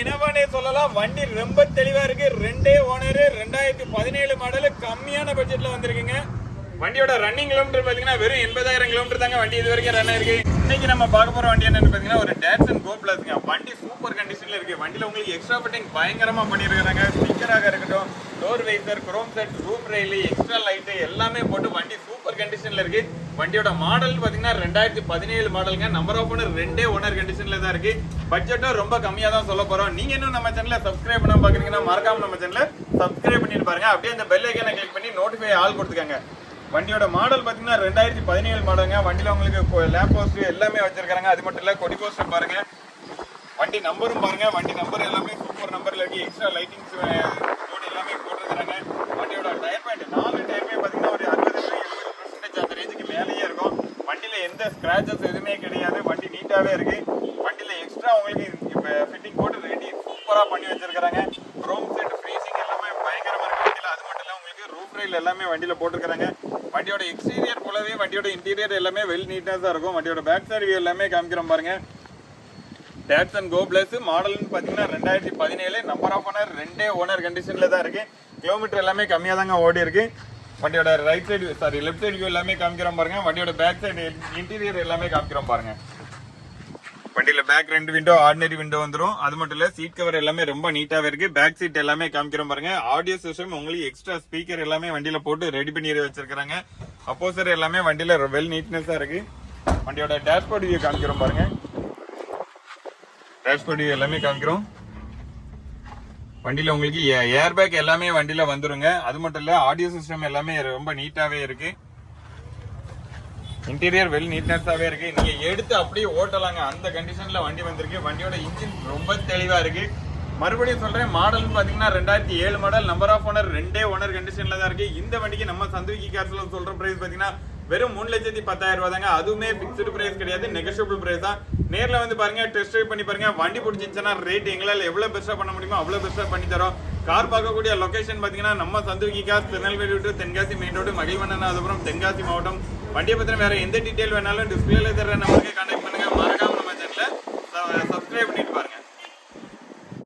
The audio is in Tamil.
இனவானே சொல்லலாம் வண்டி ரொம்ப தெளிவா இருக்கு. ரெண்டே ஓனரு ரெண்டாயிரத்தி பதினேழு மாடலு கம்மியான பட்ஜெட்ல வந்திருக்குங்க. வண்டியோட ரன்னிங் கிலோமீட்டர் பாத்தீங்கன்னா வெறும் எண்பதாயிரம் கிலோமீட்டர் தாங்க வண்டி இது வரைக்கும் ரன் ஆயிருக்கு. இன்னைக்கு நம்ம பார்க்க போற வண்டி என்னன்னு பாத்தீங்கன்னா ஒரு டேட்சன் கோ பிளஸ்ங்க வண்டி சூப்பர் கண்டிஷன்ல இருக்கு. வண்டியில உங்களுக்கு எக்ஸ்ட்ரா ஃபிட்டிங் பயங்கரமா பண்ணிருக்காங்க. ஸ்பீக்கராக இருக்கட்டும் door visor chrome set roof rail extra light எல்லாமே போட்டு வண்டி சூப்பர் கண்டிஷன்ல இருக்கு. வண்டியோட மாடல் பாத்தீங்கன்னா ரெண்டாயிரத்தி பதினேழு மாடலுங்க நம்பர் ஆஃப் ஓனர் ரெண்டே ஓனர் கண்டிஷன்ல தான் இருக்கு. பட்ஜெட்டும் ரொம்ப கம்மியா தான் சொல்ல போறோம். நீங்க இன்னும் நம்ம சேனலில் சப்ஸ்கிரைப் பண்ண பாக்குறீங்கன்னா மறக்காம நம்ம சேனலில் சப்ஸ்கிரைப் பண்ணிட்டு பாருங்க. அப்படியே அந்த பெல் ஐக்கனை கிளிக் பண்ணி நோட்டிஃபை ஆள் கொடுத்துக்கங்க. வண்டியோட மாடல் பார்த்தீங்கன்னா ரெண்டாயிரத்தி பதினேழு மாடலுங்க வண்டியில் உங்களுக்கு லேப் போஸ்ட் எல்லாமே வச்சிருக்காங்க. அது மட்டும் இல்லை கொடி போஸ்டர் பாருங்க. வண்டி நம்பரும் பாருங்க. வண்டி நம்பர் எல்லாமே சூப்பர் நம்பர் இல்லாட்டி எக்ஸ்ட்ரா லைட்டிங்ஸ் போர்டு எல்லாமே போட்டிருக்காங்க வண்டியோட டயர் பாயிண்ட் நாலு டயருமே பார்த்தீங்கன்னா ஒரு அறுபது எழுபது பர்சன்டேஜ் அந்த ரேஞ்சுக்கு மேலேயே இருக்கும். வண்டியில் எந்த ஸ்க்ராச்சஸ் எதுவுமே கிடையாது. வண்டி நீட்டாகவே இருக்கு. வண்டியில் எக்ஸ்ட்ரா உங்களுக்கு இப்போ ஃபிட்டிங் போட்டு ரெடி சூப்பராக பண்ணி வச்சிருக்காங்க ரோம் செட் ஃப்ரீசிங் எல்லாமே பயங்கரமாக இருக்கு. வண்டியில் அது மட்டும் இல்லை உங்களுக்கு ரூப் ரயில் எல்லாமே வண்டியில் போட்டிருக்காங்க வண்டியோட எக்ஸ்டீரியர் போலவே வண்டியோட இன்டீரியர் எல்லாமே வெல் நீட்டாக இருக்கும். வண்டியோட பேக் சைடு வியூ எல்லாமே காமிக்கிறோம் டேட்ஸ் அண்ட் கோ பிளஸ் மாடல்னு பார்த்தீங்கன்னா ரெண்டாயிரத்தி பதினேழு நம்பர் ஆஃப் ஓனர் ரெண்டே ஓனர் கண்டிஷனில் தான் இருக்கு. கிலோமீட்டர் எல்லாமே கம்மியாக தாங்க ஓடி இருக்கு. வண்டியோட right side sorry left side view எல்லாமே காமிக்கிறோம் பாருங்க. வண்டியோட பேக் சைடு இன்டீரியர் எல்லாமே காமிக்கிறோம் பாருங்க. வண்டியில் பேக் ரெண்டு விண்டோ ஆர்டினரி விண்டோ வந்துடும் அது மட்டும் இல்லை சீட் கவர் எல்லாமே ரொம்ப நீட்டாகவே இருக்குது பேக் சீட் எல்லாமே காமிக்கிறோம் பாருங்க. ஆடியோ சிஸ்டம் உங்களுக்கு எக்ஸ்ட்ரா ஸ்பீக்கர் எல்லாமே வண்டியில் போட்டு ரெடி பண்ணி வச்சிருக்கிறாங்க. அப்போசர் எல்லாமே வண்டியில் வெல் நீட்னஸாக இருக்குது வண்டியோட டேஷ்போர்ட் வியூ காமிக்கிறோம் பாருங்க. டேஷ் போர்டு எல்லாமே காமிக்கிறோம். வண்டியில் உங்களுக்கு ஏர் பேக் எல்லாமே வண்டியில் வந்துருங்க. அது மட்டும் இல்லை ஆடியோ சிஸ்டம் எல்லாமே ரொம்ப நீட்டாகவே இருக்கு. இன்டீரியர் வெல் நீட்னஸாகவே இருக்கு. நீங்கள் எடுத்து அப்படியே ஓட்டலாங்க. அந்த கண்டிஷனில் வண்டி வந்திருக்கு. வண்டியோட இன்ஜின் ரொம்ப தெளிவாக இருக்கு. மறுபடியும் சொல்கிறேன் மாடல்னு பார்த்தீங்கன்னா ரெண்டாயிரத்தி ஏழு மாடல் நம்பர் ஆஃப் ஓனர் ரெண்டே ஓனர் கண்டிஷனில் தான் இருக்கு. இந்த வண்டிக்கு நம்ம சந்துவிக்கி கார்ஸ்ல சொல்கிற ப்ரைஸ் பார்த்தீங்கன்னா வெறும் மூணு லட்சத்தி பத்தாயிரம் ரூபா தாங்க. அதுவுமே ஃபிக்ஸ்டு ப்ரைஸ் கிடையாது. நெகஷியபிள் ப்ரைஸ் தான். நேர்ல வந்து பாருங்க டெஸ்ட் ட்ரைவ் பண்ணி பாருங்க. வண்டி பிடிச்சிருந்துச்சுன்னா ரேட் எங்களால் எவ்வளவு பெஸ்டா பண்ண முடியுமோ அவ்வளவு பெஸ்டா பண்ணி தரோம். கார் பார்க்கக்கூடிய லொகேஷன் பாத்தீங்கன்னா நம்ம சந்துவிக்கி car Tirunelveli to Tenkasi main road Magizhvannan அதுக்கப்புறம் தென்காசி மாவட்டம். வண்டியை பற்றின வேற எந்த டீட்டெயில் வேணாலும் டிஸ்பிளேல தர நம்ம